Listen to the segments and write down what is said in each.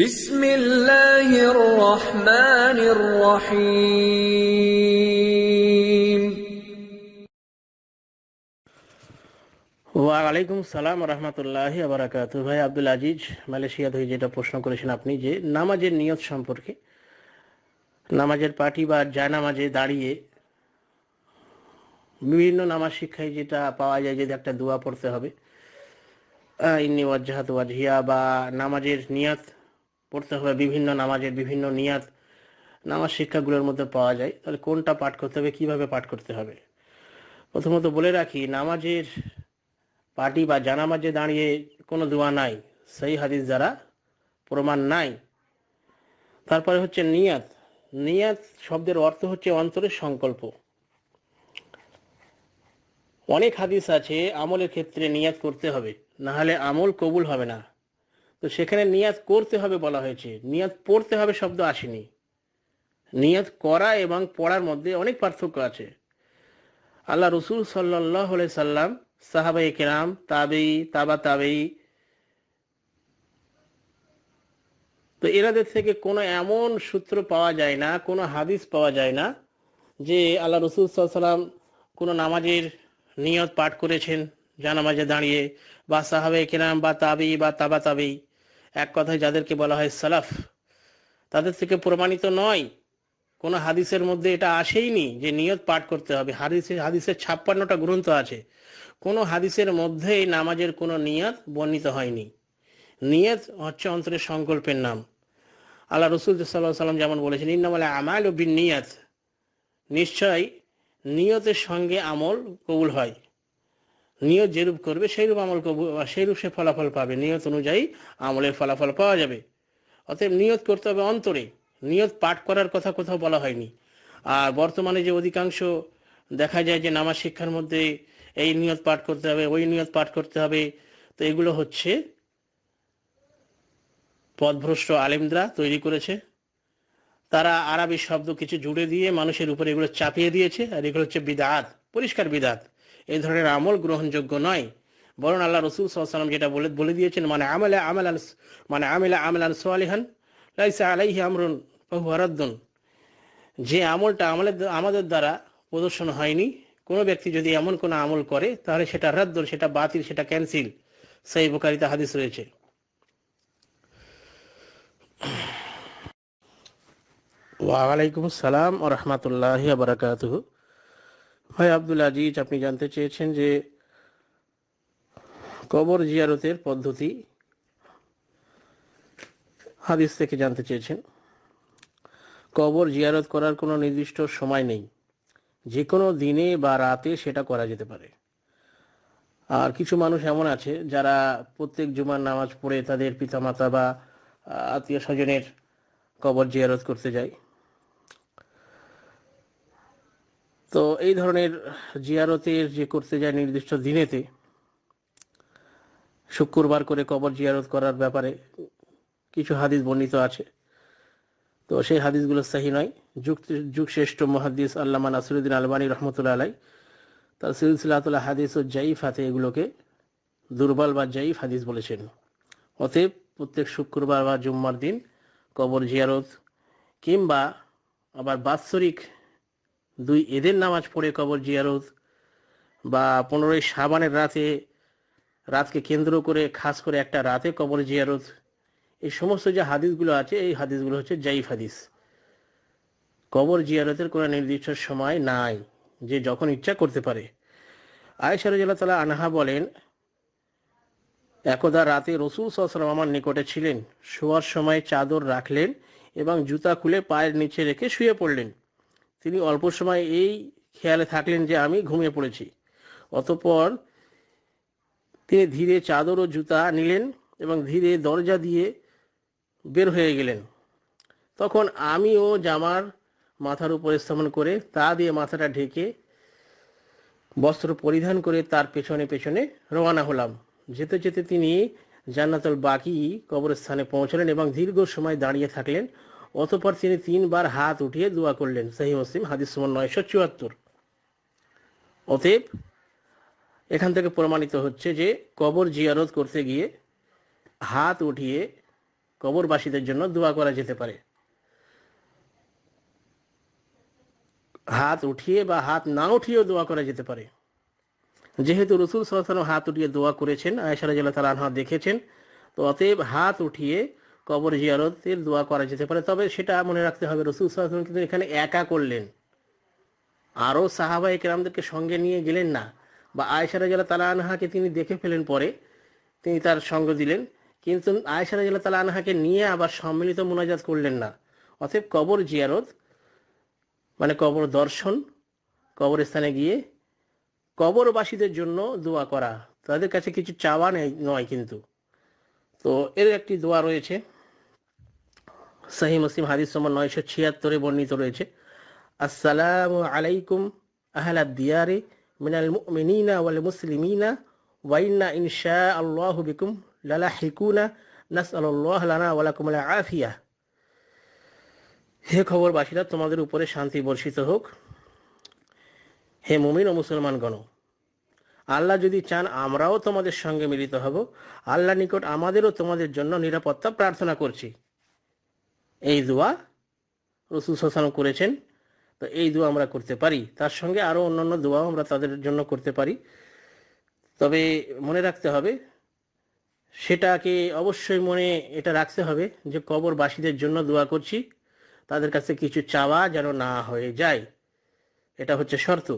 বিসমিল্লাহির রহমানির রহিম। ওয়ালাইকুম সালাম রহমতুল্লাহ আবরাকাত ভাই আব্দুল আজিজ, মালয়েশিয়া থেকে যেটা প্রশ্ন করেছেন আপনি যে নামাজের নিয়ত সম্পর্কে, নামাজের পার্টি বা জায়নামাজে দাঁড়িয়ে বিভিন্ন নামাজ শিক্ষায় যেটা পাওয়া যায়, যদি একটা দোয়া পড়তে হবে ইন্নি ওয়াজাহাত ওয়াজহিয়া বা নামাজের নিয়াত পড়তে হবে, বিভিন্ন নামাজের বিভিন্ন নিয়াত, নামাজ শিক্ষাগুলোর মধ্যে পাওয়া যায়। তাহলে কোনটা পাঠ করতে হবে, কীভাবে পাঠ করতে হবে? প্রথমত বলে রাখি, নামাজের পার্টি বা জানামাজে দাঁড়িয়ে কোনো দোয়া নাই, সেই হাদিস দ্বারা প্রমাণ নাই। তারপরে হচ্ছে নিয়াত। নিয়াত শব্দের অর্থ হচ্ছে অন্তরের সংকল্প। অনেক হাদিস আছে, আমলের ক্ষেত্রে নিয়াত করতে হবে না হলে আমল কবুল হবে না। তো সেখানে নিয়াত করতে হবে বলা হয়েছে। নিয়াত পড়তে হবে শব্দ আসেনি। নিয়াত করা এবং পড়ার মধ্যে অনেক পার্থক্য আছে। আল্লাহ রসুল সাল্লাহ সাল্লাম সাহাবাই কেরাম তাবেই তাবা তাবেই তো এনাদের থেকে কোনো এমন সূত্র পাওয়া যায় না, কোনো হাদিস পাওয়া যায় না যে আল্লাহ রসুল সাল্লাম কোনো নামাজের নিয়ত পাঠ করেছেন জানামাজে দাঁড়িয়ে, বা সাহাবে কেরাম, বা তাবি বা তাবা তাবেই এক কথায় যাদেরকে বলা হয় সালাফ, তাদের থেকে প্রমাণিত নয়। কোনো হাদিসের মধ্যে এটা আসেইনি যে নিয়ত পাঠ করতে হবে। হাদিসে, হাদিসের ছাপ্পান্নটা গ্রন্থ আছে। কোনো হাদিসের মধ্যেই নামাজের কোনো নিয়ত বর্ণিত হয়নি। নিয়ত হচ্ছে অন্তরের সংকল্পের নাম। আল্লাহ রসুল সাল্লাহ সাল্লাম যেমন বলেছেন, ইন্নামালে আমাল ও বিন নিয়ত। নিশ্চয় নিয়তের সঙ্গে আমল কবুল হয়। নিয়ত যেরূপ করবে, সেইরূপ আমল সেইরূপ সে ফলাফল পাবে। নিয়ত অনুযায়ী আমলের ফলাফল পাওয়া যাবে। অতএব নিয়ত করতে হবে অন্তরে। নিয়ত পাঠ করার কথা কোথাও বলা হয়নি। আর বর্তমানে যে অধিকাংশ দেখা যায় যে নামাজ শিক্ষার মধ্যে এই নিয়ত পাঠ করতে হবে, ওই নিয়ত পাঠ করতে হবে, তো এগুলো হচ্ছে পদভ্রষ্ট আলেমদরা তৈরি করেছে। তারা আরবি শব্দ কিছু জুড়ে দিয়ে মানুষের উপরে এগুলো চাপিয়ে দিয়েছে, আর এগুলো হচ্ছে বিদাত, পরিষ্কার বিদাত। এই ধরনের আমল গ্রহণযোগ্য নয়। বরং আল্লাহ রসুল সাল্লাম যেটা বলে বলে দিয়েছেন মানে আমলে আমল মানে আমেলা আমলান সোয়ালিহান লাইসা আলাইহি আমরুন ফাহুয়ারাদ্দুন যে আমলটা আমলের আমাদের দ্বারা প্রদর্শন হয়নি, কোনো ব্যক্তি যদি এমন কোনো আমল করে, তাহলে সেটা রাদ্দুন, সেটা বাতিল, সেটা ক্যান্সেল। সেই বোকারিতে হাদিস রয়েছে। ওয়ালাইকুম সালাম ও রহমতুল্লাহ বারাকাত ভাই আব্দুল আজিজ, আপনি জানতে চেয়েছেন যে কবর জিয়ারতের পদ্ধতি হাদিস থেকে জানতে চেয়েছেন। কবর জিয়ারত করার কোনো নির্দিষ্ট সময় নেই। যে কোনো দিনে বা রাতে সেটা করা যেতে পারে। আর কিছু মানুষ এমন আছে যারা প্রত্যেক জুমার নামাজ পড়ে তাদের পিতামাতা বা আত্মীয় স্বজনের কবর জিয়ারত করতে যায়। তো এই ধরনের জিয়ারতের যে করতে যায় নির্দিষ্ট দিনেতে, শুক্রবার করে কবর জিয়ারত করার ব্যাপারে কিছু হাদিস বর্ণিত আছে। তো সেই হাদিসগুলো সাহি নয়। যুগ যুগ শ্রেষ্ঠ মহাদিস আল্লামা নাসিরুদ্দিন আলবানী রহমতুল্লাহ আলাই তার সিলসিলাতুল্লাহ হাদিস ও জাইফ হাতে এগুলোকে দুর্বল বা জাইফ হাদিস বলেছেন। অতএব প্রত্যেক শুক্রবার বা জুম্মার দিন কবর জিয়ারত কিংবা আবার বাৎসরিক দুই এদের নামাজ পড়ে কবর জিয়ারত বা পনেরোই সাবানের রাতে রাতকে কেন্দ্র করে, খাস করে একটা রাতে কবর জিয়ারত। এই সমস্ত যে হাদিসগুলো আছে, এই হাদিসগুলো হচ্ছে জাইফ হাদিস। কবর জিয়ারতের কোনো নির্দিষ্ট সময় নাই, যে যখন ইচ্ছা করতে পারে। আয়েশা রাজিয়াল্লাহ তালা আনহা বলেন, একদা রাতে রসুল সাল্লাম আমার নিকটে ছিলেন। শোয়ার সময় চাদর রাখলেন এবং জুতা খুলে পায়ের নিচে রেখে শুয়ে পড়লেন। তিনি অল্প সময় এই খেয়ালে থাকলেন যে আমি ঘুমিয়ে পড়েছি। অতপর তিনি ধীরে চাদর ও জুতা নিলেন এবং ধীরে দরজা দিয়ে বের হয়ে গেলেন। তখন আমিও জামার মাথার উপর স্থাপন করে তা দিয়ে মাথাটা ঢেকে বস্ত্র পরিধান করে তার পেছনে পেছনে রওনা হলাম। যেতে যেতে তিনি জান্নাতুল বাকি কবরস্থানে পৌঁছলেন এবং দীর্ঘ সময় দাঁড়িয়ে থাকলেন। অতপর তিনি তিনবার হাত উঠিয়ে দোয়া করলেন। সাহি মুসলিম, হাদিস নম্বর নয়শো চুয়াত্তর। অতএব এখান থেকে প্রমাণিত হচ্ছে যে কবর জিয়ারত করতে গিয়ে হাত উঠিয়ে কবরবাসীদের জন্য দোয়া করা যেতে পারে। হাত উঠিয়ে বা হাত না উঠিয়েও দোয়া করা যেতে পারে। যেহেতু রসুল সাল্লাম হাত উঠিয়ে দোয়া করেছেন আয়সা রাজিয়াল তালা আনহা দেখেছেন, তো অতএব হাত উঠিয়ে কবর জিয়ারতের দোয়া করা যেতে পারে। তবে সেটা মনে রাখতে হবে, রসুল সাল্লাম কিন্তু এখানে একা করলেন। আরও সাহাবাই কেরামদেরকে সঙ্গে নিয়ে গেলেন না। বা আয়সা রাজিয়াল তালা আনহাকে তিনি দেখে ফেলেন পরে, তিনি তার সঙ্গ দিলেন। কিন্তু আয়সা রাজিয়াল তালা আনহাকে নিয়ে আবার সম্মিলিত মোনাজাত করলেন না। অতএব কবর জিয়ারত মানে কবর দর্শন, কবরস্থানে গিয়ে কবরবাসীদের জন্য দোয়া করা। তাদের কাছে কিছু চাওয়া নেই, নয় কিন্তু। তো এর একটি দোয়া রয়েছে। সাহি মুসলিম হাদিস নম্বর নয়শো ছিয়াত্তরে বর্ণিত রয়েছে। আসসালামু আলাইকুম আহলা দিয়ারে মিনাল মুমিনিনা ওয়াল মুসলিমিনা ওয়াইন্না ইনশা আল্লাহু বিকুম লালাহিকুনা, নাসআলুল্লাহ লানা ওয়া লাকুম আল আফিয়া হে খবর খবরবাসীরা, তোমাদের উপরে শান্তি বর্ষিত হোক। হে মুমিন ও মুসলমানগণ, আল্লাহ যদি চান, আমরাও তোমাদের সঙ্গে মিলিত হব। আল্লাহ নিকট আমাদেরও তোমাদের জন্য নিরাপত্তা প্রার্থনা করছি। এই দোয়া রসুল হাসান করেছেন। তো এই দোয়া আমরা করতে পারি। তার সঙ্গে আরও অন্যান্য দোয়াও আমরা তাদের জন্য করতে পারি। তবে মনে রাখতে হবে, সেটাকে অবশ্যই মনে এটা রাখতে হবে যে কবরবাসীদের জন্য দোয়া করছি। তাদের কাছে কিছু চাওয়া যেন না হয়ে যায়। এটা হচ্ছে শর্ত।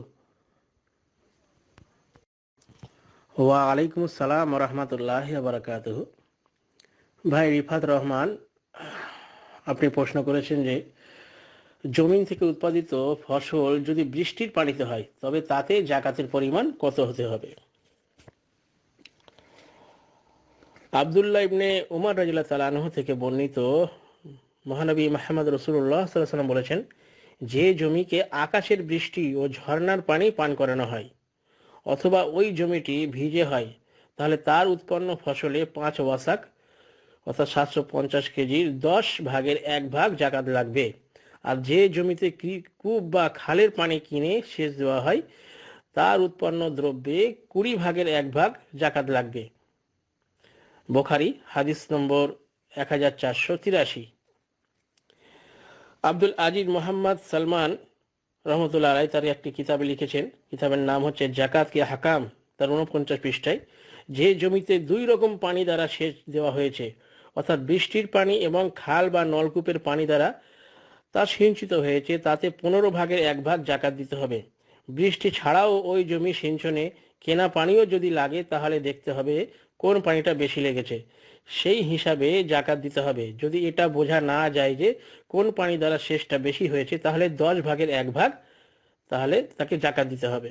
ওয়া আলাইকুম আসসালাম রহমতুল্লাহ বারাকাত ভাই রিফাত রহমান আপনি প্রশ্ন করেছেন যে জমিন থেকে উৎপাদিত ফসল যদি বৃষ্টির পানিতে হয়, তবে তাতে জাকাতের পরিমাণ কত হতে হবে? আবদুল্লাহ ইবনে উমার রাজিল্লা তালানহ থেকে বর্ণিত মহানবী মাহমদ রসুল্লাহ সাল্লাম বলেছেন, যে জমিকে আকাশের বৃষ্টি ও ঝর্নার পানি পান করানো হয় অথবা ওই জমিটি ভিজে হয়, তাহলে তার উৎপন্ন ফসলে পাঁচ ওয়াসাক অর্থাৎ সাতশো পঞ্চাশ কেজির দশ ভাগের এক ভাগ জাকাত লাগবে। আর যে জমিতে কূপ বা খালের পানি কিনে সেচ দেওয়া হয়, তার উৎপন্ন দ্রব্যে কুড়ি ভাগের এক ভাগ জাকাত লাগবে। বোখারি, হাদিস নম্বর এক হাজার চারশো তিরাশি। আব্দুল আজিজ মোহাম্মদ সালমান রহমতুল্লাহ আলাই তার একটি কিতাবে লিখেছেন। কিতাবের নাম হচ্ছে জাকাত কি হাকাম, তার উনপঞ্চাশ পৃষ্ঠায়। যে জমিতে দুই রকম পানি দ্বারা সেচ দেওয়া হয়েছে অর্থাৎ বৃষ্টির পানি এবং খাল বা নলকূপের পানি দ্বারা তা সিঞ্চিত হয়েছে, তাতে পনেরো ভাগের এক ভাগ জাকাত দিতে হবে। বৃষ্টি ছাড়াও ওই জমি সিঞ্চনে কেনা পানিও যদি লাগে, তাহলে দেখতে হবে কোন পানিটা বেশি লেগেছে। সেই হিসাবে জাকাত দিতে হবে। যদি এটা বোঝা না যায় যে কোন পানি দ্বারা শেষটা বেশি হয়েছে, তাহলে দশ ভাগের এক ভাগ তাহলে তাকে জাকাত দিতে হবে।